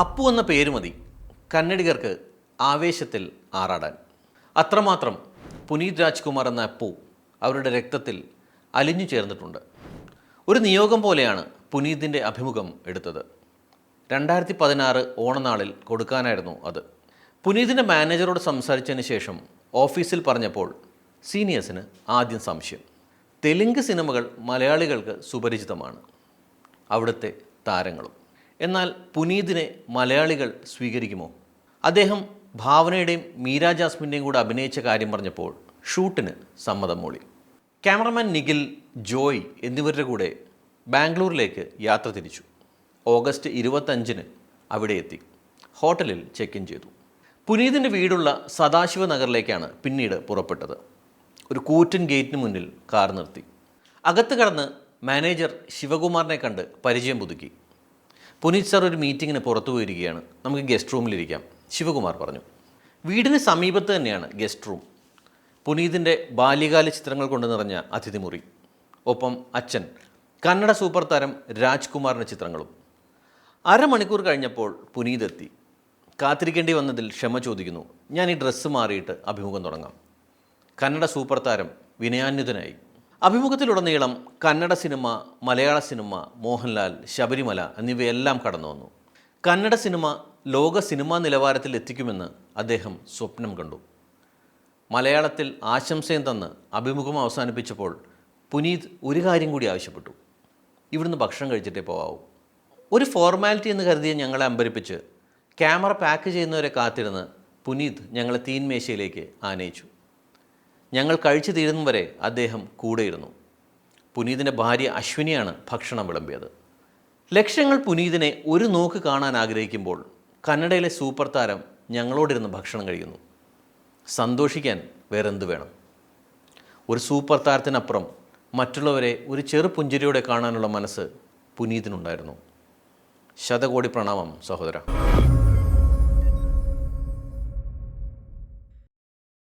അപ്പു എന്ന പേര് മതി. കന്നഡികർക്ക് ആവേശത്തിൽ ആറാടാൻ. അത്രമാത്രം പുനീത് രാജ്കുമാർ എന്ന അപ്പു അവരുടെ രക്തത്തിൽ അലിഞ്ഞു ചേർന്നിട്ടുണ്ട്. ഒരു നിയോഗം പോലെയാണ് പുനീതിന്റെ അഭിമുഖം എടുത്തത്. രണ്ടായിരത്തി പതിനാറ് ഓണനാളിൽ കൊടുക്കാനായിരുന്നു അത്. പുനീതിന്റെ മാനേജറോട് സംസാരിച്ചതിന് ശേഷം ഓഫീസിൽ പറഞ്ഞപ്പോൾ സീനിയേഴ്സിന് ആദ്യം സംശയം. തെലുങ്ക് സിനിമകൾ മലയാളികൾക്ക് സുപരിചിതമാണ്. അവിടുത്തെ താരങ്ങളും. എന്നാൽ പുനീതിനെ മലയാളികൾ സ്വീകരിക്കുമോ? അദ്ദേഹം ഭാവനയുടെയും മീര ജാസ്മിന്റെയും കൂടെ അഭിനയിച്ച കാര്യം പറഞ്ഞപ്പോൾ ഷൂട്ടിന് സമ്മതം മൂളി ക്യാമറമാൻ നിഖിൽ ജോയ് എന്നിവരുടെ കൂടെ ബാംഗ്ലൂരിലേക്ക് യാത്ര തിരിച്ചു. ഓഗസ്റ്റ് ഇരുപത്തഞ്ചിന് അവിടെ എത്തി. ഹോട്ടലിൽ ചെക്ക് ഇൻ ചെയ്തു. പുനീതിന്റെ വീടുള്ള സദാശിവ നഗറിലേക്കാണ് പിന്നീട് പുറപ്പെട്ടത്. ഒരു കൂറ്റൻ ഗേറ്റിന് മുന്നിൽ കാർ നിർത്തി. അകത്ത് കടന്ന് മാനേജർ ശിവകുമാറിനെ കണ്ട് പരിചയം പുതുക്കി. പുനീത് സാർ ഒരു മീറ്റിങ്ങിന് പുറത്തു പോയിരിക്കുകയാണ്. നമുക്ക് ഗസ്റ്റ് റൂമിലിരിക്കാം ശിവകുമാർ പറഞ്ഞു. വീടിന് സമീപത്ത് തന്നെയാണ് ഗസ്റ്റ് റൂം. പുനീതിന്റെ ബാല്യകാല ചിത്രങ്ങൾ കൊണ്ട് നിറഞ്ഞ അതിഥിമുറി ഒപ്പം അച്ഛൻ കന്നഡ സൂപ്പർ താരം രാജ്കുമാറിന്റെ ചിത്രങ്ങളും. അരമണിക്കൂർ കഴിഞ്ഞപ്പോൾ പുനീത് എത്തി. കാത്തിരിക്കേണ്ടി വന്നതിൽ ക്ഷമ ചോദിക്കുന്നു. ഞാൻ ഈ ഡ്രസ്സ് മാറിയിട്ട് അഭിമുഖം തുടങ്ങാം. കന്നഡ സൂപ്പർ താരം വിനയാന്വിതനായി. അഭിമുഖത്തിലുടനീളം കന്നഡ സിനിമ മലയാള സിനിമ മോഹൻലാൽ ശബരിമല എന്നിവയെല്ലാം കടന്നു വന്നു. കന്നഡ സിനിമ ലോക സിനിമാ നിലവാരത്തിൽ എത്തിക്കുമെന്ന് അദ്ദേഹം സ്വപ്നം കണ്ടു. മലയാളത്തിൽ ആശംസയും തന്ന് അഭിമുഖം അവസാനിപ്പിച്ചപ്പോൾ പുനീത് ഒരു കാര്യം കൂടി ആവശ്യപ്പെട്ടു. ഇവിടുന്ന് ഭക്ഷണം കഴിച്ചിട്ടേ പോവാവൂ. ഒരു ഫോർമാലിറ്റി എന്ന് കരുതിയ ഞങ്ങളെ അമ്പരിപ്പിച്ച് ക്യാമറ പാക്ക് ചെയ്യുന്നവരെ കാത്തിരുന്ന് പുനീത് ഞങ്ങളെ തീൻമേശയിലേക്ക് ആനയിച്ചു. ഞങ്ങൾ കഴിച്ചു തീരുന്ന വരെ അദ്ദേഹം കൂടെയിരുന്നു. പുനീതിന്റെ ഭാര്യ അശ്വിനിയാണ് ഭക്ഷണം വിളമ്പിയത്. ലക്ഷങ്ങൾ പുനീതിനെ ഒരു നോക്ക് കാണാൻ ആഗ്രഹിക്കുമ്പോൾ കന്നഡയിലെ സൂപ്പർ താരം ഞങ്ങളോടിരുന്ന് ഭക്ഷണം കഴിക്കുന്നു. സന്തോഷിക്കാൻ വേറെന്ത് വേണം? ഒരു സൂപ്പർ താരത്തിനപ്പുറം മറ്റുള്ളവരെ ഒരു ചെറു പുഞ്ചിരിയോടെ കാണാനുള്ള മനസ്സ് പുനീതിനുണ്ടായിരുന്നു. ശതകോടി പ്രണാമം സഹോദര.